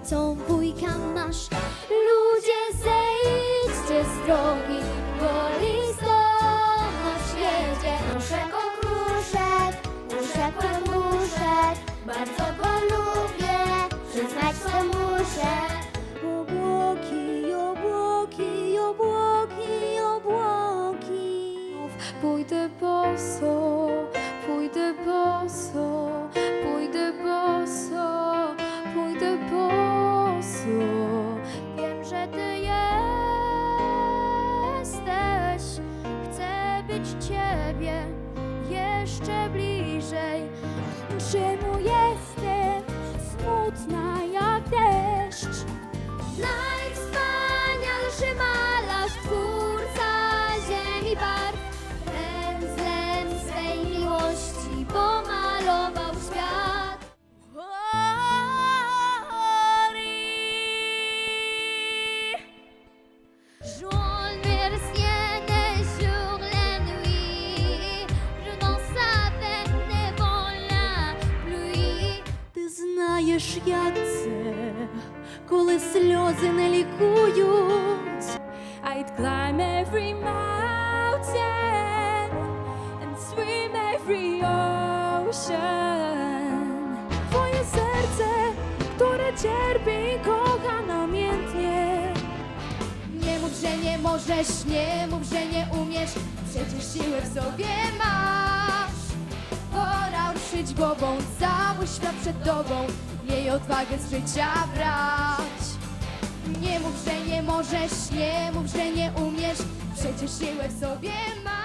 tajemnicą wujka masz. Ludzie zejdźcie z drogi, bo listonosz jedzie. Kruszek okruszek, kruszek kruszek, bardzo go lubię, przyznać to muszę. Obłoki, obłoki, obłoki, obłoki. Pójdę boso, pójdę boso, ciebie jeszcze bliżej. Czemu jestem smutna jak deszcz? Najwspanialszy malarz, twórca ziemi barw, pędzlem swej miłości pomalował świat. Journée знаєш, як це, коли сльози не лікують. I'd climb every mountain and swim every ocean. Twoje serce, które cierpi i kocha namiętnie. Nie mów, że nie możesz, nie mów, że nie umiesz, przecież siłę w sobie masz. Pora ruszyć głową, cały świat przed tobą, miej odwagę z życia brać. Nie mów, że nie możesz, nie mów, że nie umiesz, przecież siłę w sobie masz.